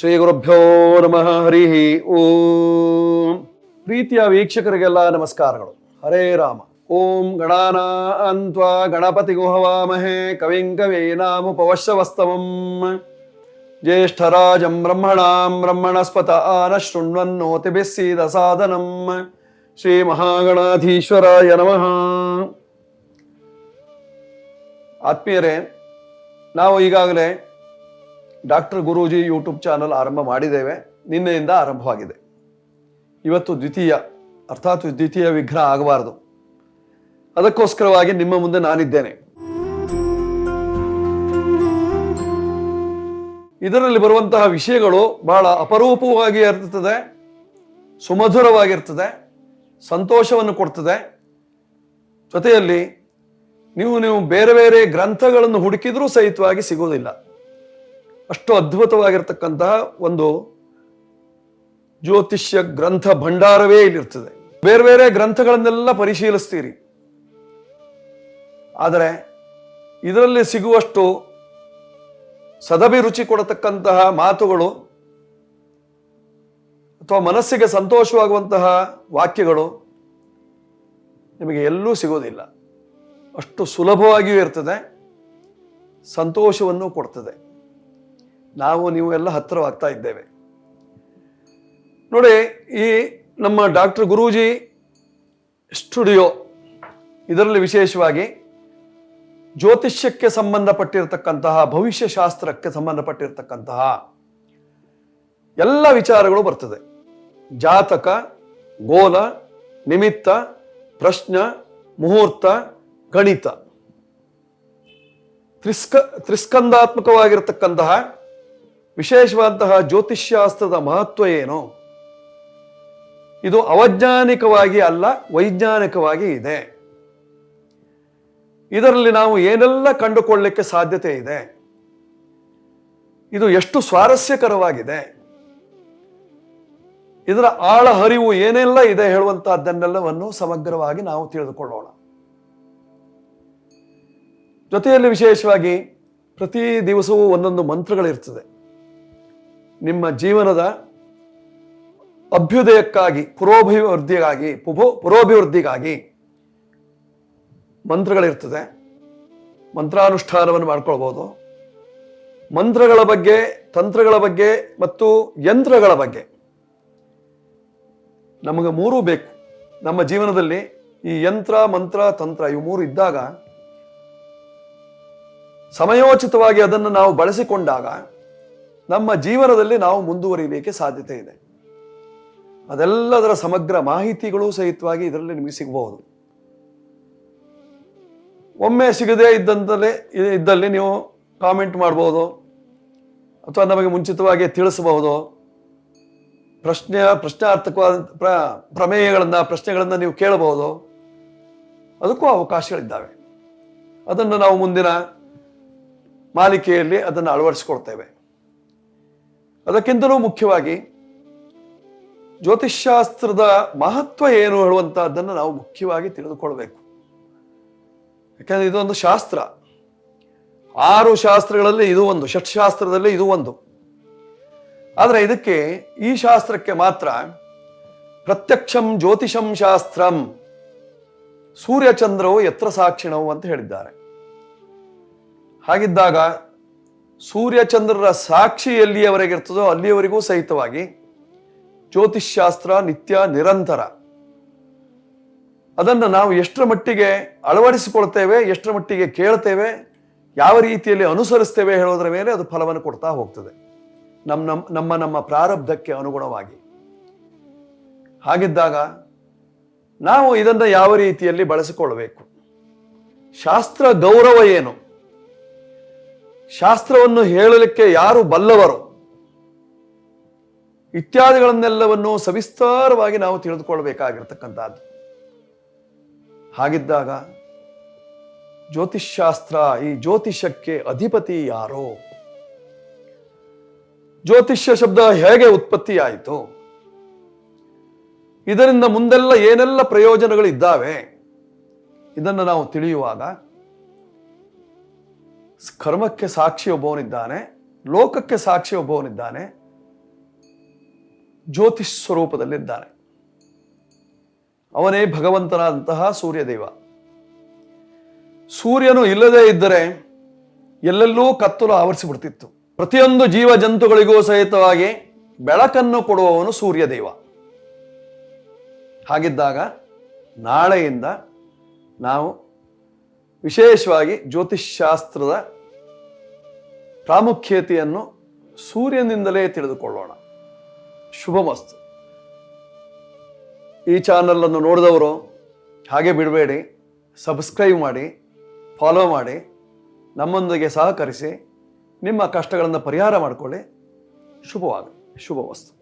ಶ್ರೀ ಗುರುಭ್ಯೋ ನಮಃ, ಹರಿ ಓಂ. ಪ್ರೀತಿಯ ವೀಕ್ಷಕರಿಗೆಲ್ಲ ನಮಸ್ಕಾರಗಳು. ಹರೇ ರಾಮ. ಓಂ ಗಣಾನ ಅಂತ್ವ ಗಣಪತಿ ಗುಹವಾಮಹೇ ಕವಿಂ ಕವೀನಾಮುಪವಶ್ಯವಸ್ತವಂ ಜ್ಯೇಷ್ಠರಾಜಂ ಬ್ರಹ್ಮಣಾಂ ಬ್ರಹ್ಮಣಸ್ಪತ ಆನ ಶೃಣ್ವನ್ನೋತಿ ಬಿಸ್ಸೀದ ಸಾಧನಂ. ಶ್ರೀ ಮಹಾಗಣಾಧೀಶ್ವರಾಯ ನಮಃ. ಆತ್ಮೀಯರೇ, ನಾವು ಈಗಾಗಲೇ ಡಾಕ್ಟರ್ ಗುರೂಜಿ ಯೂಟ್ಯೂಬ್ ಚಾನಲ್ ಆರಂಭ ಮಾಡಿದ್ದೇವೆ. ನಿನ್ನೆಯಿಂದ ಆರಂಭವಾಗಿದೆ. ಇವತ್ತು ದ್ವಿತೀಯ, ಅರ್ಥಾತ್ ದ್ವಿತೀಯ ವಿಗ್ರಹ ಆಗಬಾರದು. ಅದಕ್ಕೋಸ್ಕರವಾಗಿ ನಿಮ್ಮ ಮುಂದೆ ನಾನಿದ್ದೇನೆ. ಇದರಲ್ಲಿ ಬರುವಂತಹ ವಿಷಯಗಳು ಬಹಳ ಅಪರೂಪವಾಗಿ ಇರ್ತದೆ, ಸುಮಧುರವಾಗಿರ್ತದೆ, ಸಂತೋಷವನ್ನು ಕೊಡ್ತದೆ. ಜೊತೆಯಲ್ಲಿ ನೀವು ನೀವು ಬೇರೆ ಬೇರೆ ಗ್ರಂಥಗಳನ್ನು ಹುಡುಕಿದ್ರೂ ಸಹಿತವಾಗಿ ಸಿಗೋದಿಲ್ಲ. ಅಷ್ಟು ಅದ್ಭುತವಾಗಿರ್ತಕ್ಕಂತಹ ಒಂದು ಜ್ಯೋತಿಷ್ಯ ಗ್ರಂಥ ಭಂಡಾರವೇ ಇಲ್ಲಿರ್ತದೆ. ಬೇರೆ ಬೇರೆ ಗ್ರಂಥಗಳನ್ನೆಲ್ಲ ಪರಿಶೀಲಿಸ್ತೀರಿ. ಆದರೆ ಇದರಲ್ಲಿ ಸಿಗುವಷ್ಟು ಸದಭಿರುಚಿ ಕೊಡತಕ್ಕಂತಹ ಮಾತುಗಳು ಅಥವಾ ಮನಸ್ಸಿಗೆ ಸಂತೋಷವಾಗುವಂತಹ ವಾಕ್ಯಗಳು ನಿಮಗೆ ಎಲ್ಲೂ ಸಿಗೋದಿಲ್ಲ. ಅಷ್ಟು ಸುಲಭವಾಗಿಯೂ ಇರ್ತದೆ, ಸಂತೋಷವನ್ನು ಕೊಡ್ತದೆ. ನಾವು ನೀವು ಎಲ್ಲ ಹತ್ತಿರವಾಗ್ತಾ ಇದ್ದೇವೆ. ನೋಡಿ, ಈ ನಮ್ಮ ಡಾಕ್ಟರ್ ಗುರೂಜಿ ಸ್ಟುಡಿಯೋ ಇದರಲ್ಲಿ ವಿಶೇಷವಾಗಿ ಜ್ಯೋತಿಷ್ಯಕ್ಕೆ ಸಂಬಂಧಪಟ್ಟಿರತಕ್ಕಂತಹ ಭವಿಷ್ಯ ಶಾಸ್ತ್ರಕ್ಕೆ ಸಂಬಂಧಪಟ್ಟಿರತಕ್ಕಂತಹ ಎಲ್ಲ ವಿಚಾರಗಳು ಬರ್ತದೆ. ಜಾತಕ, ಗೋಲ, ನಿಮಿತ್ತ, ಪ್ರಶ್ನ, ಮುಹೂರ್ತ, ಗಣಿತ. ತ್ರಿಸ್ಕ, ತ್ರಿಸ್ಕಂದಾತ್ಮಕವಾಗಿರತಕ್ಕಂತಹ ವಿಶೇಷವಾದಂತಹ ಜ್ಯೋತಿಷ್ಯಾಸ್ತ್ರದ ಮಹತ್ವ ಏನು? ಇದು ಅವೈಜ್ಞಾನಿಕವಾಗಿ ಅಲ್ಲ, ವೈಜ್ಞಾನಿಕವಾಗಿ ಇದೆ. ಇದರಲ್ಲಿ ನಾವು ಏನೆಲ್ಲ ಕಂಡುಕೊಳ್ಳಲಿಕ್ಕೆ ಸಾಧ್ಯತೆ ಇದೆ? ಇದು ಎಷ್ಟು ಸ್ವಾರಸ್ಯಕರವಾಗಿದೆ? ಇದರ ಆಳ ಹರಿವು ಏನೆಲ್ಲ ಇದೆ ಹೇಳುವಂತಹದ್ದನ್ನೆಲ್ಲವನ್ನು ಸಮಗ್ರವಾಗಿ ನಾವು ತಿಳಿದುಕೊಳ್ಳೋಣ. ಜೊತೆಯಲ್ಲಿ ವಿಶೇಷವಾಗಿ ಪ್ರತಿ ದಿವಸವೂ ಒಂದೊಂದು ಮಂತ್ರಗಳಿರ್ತದೆ. ನಿಮ್ಮ ಜೀವನದ ಅಭ್ಯುದಯಕ್ಕಾಗಿ, ಪುರೋಭಿವೃದ್ಧಿಗಾಗಿ, ಪುಭೋ, ಪುರೋಭಿವೃದ್ಧಿಗಾಗಿ ಮಂತ್ರಗಳಿರ್ತದೆ. ಮಂತ್ರಾನುಷ್ಠಾನವನ್ನು ಮಾಡ್ಕೊಳ್ಬೋದು. ಮಂತ್ರಗಳ ಬಗ್ಗೆ, ತಂತ್ರಗಳ ಬಗ್ಗೆ ಮತ್ತು ಯಂತ್ರಗಳ ಬಗ್ಗೆ. ನಮಗೆ ಮೂರೂ ಬೇಕು. ನಮ್ಮ ಜೀವನದಲ್ಲಿ ಈ ಯಂತ್ರ, ಮಂತ್ರ, ತಂತ್ರ ಇವು ಮೂರು ಇದ್ದಾಗ, ಸಮಯೋಚಿತವಾಗಿ ಅದನ್ನು ನಾವು ಬಳಸಿಕೊಂಡಾಗ ನಮ್ಮ ಜೀವನದಲ್ಲಿ ನಾವು ಮುಂದುವರಿಯಲಿಕ್ಕೆ ಸಾಧ್ಯತೆ ಇದೆ. ಅದೆಲ್ಲದರ ಸಮಗ್ರ ಮಾಹಿತಿಗಳು ಸಹಿತವಾಗಿ ಇದರಲ್ಲಿ ನಿಮಗೆ ಸಿಗಬಹುದು. ಒಮ್ಮೆ ಸಿಗದೇ ಇದ್ದಂತಲೇ ಇದ್ದಲ್ಲಿ ನೀವು ಕಾಮೆಂಟ್ ಮಾಡ್ಬೋದು, ಅಥವಾ ನಮಗೆ ಮುಂಚಿತವಾಗಿ ತಿಳಿಸಬಹುದು. ಪ್ರಶ್ನೆ ಪ್ರಶ್ನಾರ್ಥಕವಾದ ಪ್ರ, ಪ್ರಮೇಯಗಳನ್ನು, ಪ್ರಶ್ನೆಗಳನ್ನು ನೀವು ಕೇಳಬಹುದು. ಅದಕ್ಕೂ ಅವಕಾಶಗಳಿದ್ದಾವೆ. ಅದನ್ನು ನಾವು ಮುಂದಿನ ಮಾಲಿಕೆಯಲ್ಲಿ ಅದನ್ನು ಅಳವಡಿಸಿಕೊಳ್ತೇವೆ. ಅದಕ್ಕಿಂತಲೂ ಮುಖ್ಯವಾಗಿ ಜ್ಯೋತಿಷ್ಶಾಸ್ತ್ರದ ಮಹತ್ವ ಏನು ಹೇಳುವಂತಹದ್ದನ್ನು ನಾವು ಮುಖ್ಯವಾಗಿ ತಿಳಿದುಕೊಳ್ಬೇಕು. ಯಾಕಂದ್ರೆ ಇದೊಂದು ಶಾಸ್ತ್ರ. ಆರು ಶಾಸ್ತ್ರಗಳಲ್ಲಿ ಇದು ಒಂದು, ಷಟ್ಶಾಸ್ತ್ರದಲ್ಲಿ ಇದು ಒಂದು. ಆದರೆ ಇದಕ್ಕೆ ಈ ಶಾಸ್ತ್ರಕ್ಕೆ ಮಾತ್ರ ಪ್ರತ್ಯಕ್ಷಂ ಜ್ಯೋತಿಷಂ ಶಾಸ್ತ್ರಂ ಸೂರ್ಯಚಂದ್ರವು ಎತ್ರ ಸಾಕ್ಷಿಣವು ಅಂತ ಹೇಳಿದ್ದಾರೆ. ಹಾಗಿದ್ದಾಗ ಸೂರ್ಯಚಂದ್ರರ ಸಾಕ್ಷಿ ಎಲ್ಲಿಯವರೆಗೆ ಇರ್ತದೋ ಅಲ್ಲಿಯವರೆಗೂ ಸಹಿತವಾಗಿ ಜ್ಯೋತಿಷ್ಶಾಸ್ತ್ರ ನಿತ್ಯ, ನಿರಂತರ. ಅದನ್ನು ನಾವು ಎಷ್ಟರ ಮಟ್ಟಿಗೆ ಅಳವಡಿಸಿಕೊಳ್ತೇವೆ, ಎಷ್ಟರ ಮಟ್ಟಿಗೆ ಕೇಳ್ತೇವೆ, ಯಾವ ರೀತಿಯಲ್ಲಿ ಅನುಸರಿಸ್ತೇವೆ ಹೇಳೋದ್ರ ಮೇಲೆ ಅದು ಫಲವನ್ನು ಕೊಡ್ತಾ ಹೋಗ್ತದೆ. ನಮ್ಮ ನಮ್ಮ ನಮ್ಮ ನಮ್ಮ ಪ್ರಾರಬ್ಧಕ್ಕೆ ಅನುಗುಣವಾಗಿ. ಹಾಗಿದ್ದಾಗ ನಾವು ಇದನ್ನು ಯಾವ ರೀತಿಯಲ್ಲಿ ಬಳಸಿಕೊಳ್ಳಬೇಕು ಶಾಸ್ತ್ರ ಗೌರವ ಏನು? ಶಾಸ್ತ್ರವನ್ನು ಹೇಳಲಿಕ್ಕೆ ಯಾರು ಬಲ್ಲವರು? ಇತ್ಯಾದಿಗಳನ್ನೆಲ್ಲವನ್ನು ಸವಿಸ್ತಾರವಾಗಿ ನಾವು ತಿಳಿದುಕೊಳ್ಬೇಕಾಗಿರ್ತಕ್ಕಂಥದ್ದು. ಹಾಗಿದ್ದಾಗ ಜ್ಯೋತಿಷ್ಶಾಸ್ತ್ರ ಈ ಜ್ಯೋತಿಷಕ್ಕೆ ಅಧಿಪತಿ ಯಾರೋ? ಜ್ಯೋತಿಷ್ಯ ಶಬ್ದ ಹೇಗೆ ಉತ್ಪತ್ತಿಯಾಯಿತು? ಇದರಿಂದ ಮುಂದೆಲ್ಲ ಏನೆಲ್ಲ ಪ್ರಯೋಜನಗಳಿದ್ದಾವೆ? ಇದನ್ನು ನಾವು ತಿಳಿಯುವಾಗ ಕರ್ಮಕ್ಕೆ ಸಾಕ್ಷಿ ಒಬ್ಬವನಿದ್ದಾನೆ, ಲೋಕಕ್ಕೆ ಸಾಕ್ಷಿ ಒಬ್ಬವನಿದ್ದಾನೆ, ಜ್ಯೋತಿಷ್ ಸ್ವರೂಪದಲ್ಲಿದ್ದಾನೆ. ಅವನೇ ಭಗವಂತನಾದಂತಹ ಸೂರ್ಯದೇವ. ಸೂರ್ಯನು ಇಲ್ಲದೇ ಇದ್ದರೆ ಎಲ್ಲೆಲ್ಲೂ ಕತ್ತಲು ಆವರಿಸಿಬಿಡ್ತಿತ್ತು. ಪ್ರತಿಯೊಂದು ಜೀವ ಜಂತುಗಳಿಗೂ ಸಹಿತವಾಗಿ ಬೆಳಕನ್ನು ಕೊಡುವವನು ಸೂರ್ಯದೇವ. ಹಾಗಿದ್ದಾಗ ನಾಳೆಯಿಂದ ನಾವು ವಿಶೇಷವಾಗಿ ಜ್ಯೋತಿಷ್ಶಾಸ್ತ್ರದ ಪ್ರಾಮುಖ್ಯತೆಯನ್ನು ಸೂರ್ಯನಿಂದಲೇ ತಿಳಿದುಕೊಳ್ಳೋಣ. ಶುಭಮಸ್ತು ಈ ಚಾನಲನ್ನು ನೋಡಿದವರು ಹಾಗೆ ಬಿಡಬೇಡಿ, ಸಬ್ಸ್ಕ್ರೈಬ್ ಮಾಡಿ, ಫಾಲೋ ಮಾಡಿ, ನಮ್ಮೊಂದಿಗೆ ಸಹಕರಿಸಿ, ನಿಮ್ಮ ಕಷ್ಟಗಳನ್ನು ಪರಿಹಾರ ಮಾಡಿಕೊಳ್ಳಿ. ಶುಭವಾಗಲಿ ಶುಭವಸ್ತು